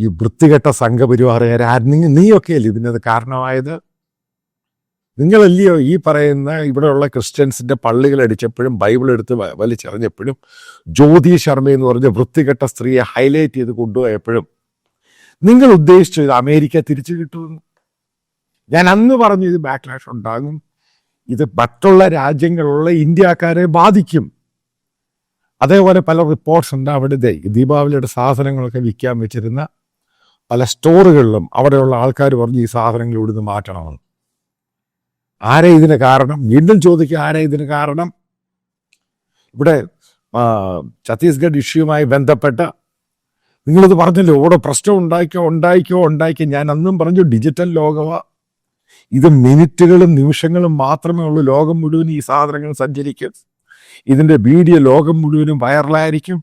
ഈ വൃത്തികെട്ട സംഘപരിവാറുകാർ നീ നീയൊക്കെയല്ലേ ഇതിനത് കാരണമായത്? നിങ്ങളല്ലയോ ഈ പറയുന്ന ഇവിടെയുള്ള ക്രിസ്ത്യൻസിന്റെ പള്ളികൾ അടിച്ചപ്പോഴും ബൈബിൾ എടുത്ത് വലിച്ചെറിഞ്ഞപ്പോഴും ജ്യോതി ശർമ്മ എന്ന് പറഞ്ഞ വൃത്തികെട്ട സ്ത്രീയെ ഹൈലൈറ്റ് ചെയ്ത് കൊണ്ടുപോയപ്പോഴും നിങ്ങൾ ഉദ്ദേശിച്ചു ഇത് അമേരിക്ക തിരിച്ചു കിട്ടുമെന്ന്. ഞാൻ അന്ന് പറഞ്ഞു ഇത് ബാക്ക്ലാഷ് ഉണ്ടാകും. ഇത് മറ്റുള്ള രാജ്യങ്ങളുള്ള ഇന്ത്യക്കാരെ ബാധിക്കും. അതേപോലെ പല റിപ്പോർട്ട്സ് ഉണ്ട് അവിടെ ദീപാവലിയുടെ സാധനങ്ങളൊക്കെ വിൽക്കാൻ വെച്ചിരുന്ന പല സ്റ്റോറുകളിലും അവിടെയുള്ള ആൾക്കാർ പറഞ്ഞ് ഈ സാധനങ്ങൾ ഇവിടുന്ന് മാറ്റണമെന്ന് ആരെ ഇതിന് കാരണം? വീണ്ടും ചോദിക്കുക ആരെ ഇതിന് കാരണം? ഇവിടെ ഛത്തീസ്ഗഡ് ഇഷ്യൂമായി ബന്ധപ്പെട്ട നിങ്ങളിത് പറഞ്ഞല്ലോ? ഇവിടെ പ്രശ്നം ഉണ്ടാക്കിയോ ഉണ്ടായിക്കോ ഉണ്ടാക്കി ഞാൻ അന്നും പറഞ്ഞു ഡിജിറ്റൽ ലോകവ. ഇത് മിനിറ്റുകളും നിമിഷങ്ങളും മാത്രമേ ഉള്ളൂ ലോകം മുഴുവൻ ഈ സാധനങ്ങൾ സഞ്ചരിക്കും. ഇതിന്റെ വീഡിയോ ലോകം മുഴുവനും വൈറലായിരിക്കും.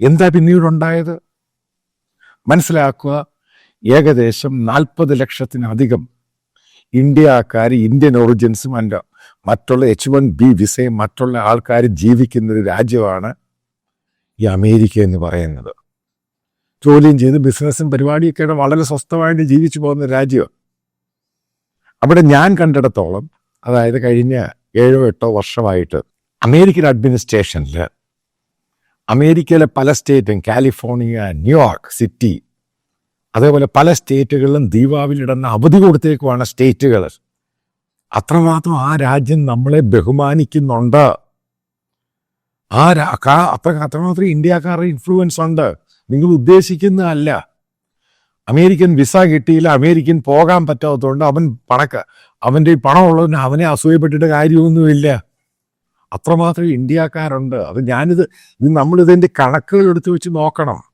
എന്താ പിന്നീട് ഉണ്ടായത് മനസ്സിലാക്കുക ഏകദേശം നാൽപ്പത് ലക്ഷത്തിനധികം ഇന്ത്യക്കാർ ഇന്ത്യൻ ഒറിജിൻസും അല്ല മറ്റുള്ള എച്ച് വൺ ബി വിസയും മറ്റുള്ള ആൾക്കാർ ജീവിക്കുന്ന ഒരു രാജ്യമാണ് ഈ അമേരിക്ക എന്ന് പറയുന്നത്. ജോലിയും ചെയ്ത് ബിസിനസ്സും പരിപാടിയൊക്കെ വളരെ സ്വസ്ഥമായിട്ട് ജീവിച്ചു പോകുന്ന രാജ്യം. അവിടെ ഞാൻ കണ്ടിടത്തോളം അതായത് കഴിഞ്ഞ ഏഴോ എട്ടോ വർഷമായിട്ട് അമേരിക്കൻ അഡ്മിനിസ്ട്രേഷനിൽ അമേരിക്കയിലെ പല സ്റ്റേറ്റും കാലിഫോർണിയ ന്യൂയോർക്ക് സിറ്റി അതേപോലെ പല സ്റ്റേറ്റുകളിലും ദീപാവലിയുടെ അവധി കൊടുത്തേക്കുവാണ് സ്റ്റേറ്റുകൾ. അത്രമാത്രം ആ രാജ്യം നമ്മളെ ബഹുമാനിക്കുന്നുണ്ട്. ആ അത്ര അത്രമാത്രം ഇന്ത്യക്കാരുടെ ഇൻഫ്ലുവൻസ് ഉണ്ട്. നിങ്ങൾ ഉദ്ദേശിക്കുന്നതല്ല. അമേരിക്കൻ വിസ കിട്ടിയില്ല അമേരിക്കൻ പോകാൻ പറ്റാത്തതുകൊണ്ട് അവൻ പണക്ക അവന്റെ ഈ പണമുള്ളവന് അവനെ അസൂയപ്പെട്ടിട്ട് കാര്യമൊന്നുമില്ല. അത്രമാത്രം ഇന്ത്യക്കാരുണ്ട്. അത് ഞാനിത് നമ്മളിതിന്റെ കണക്കുകൾ എടുത്തു വെച്ച് നോക്കണം.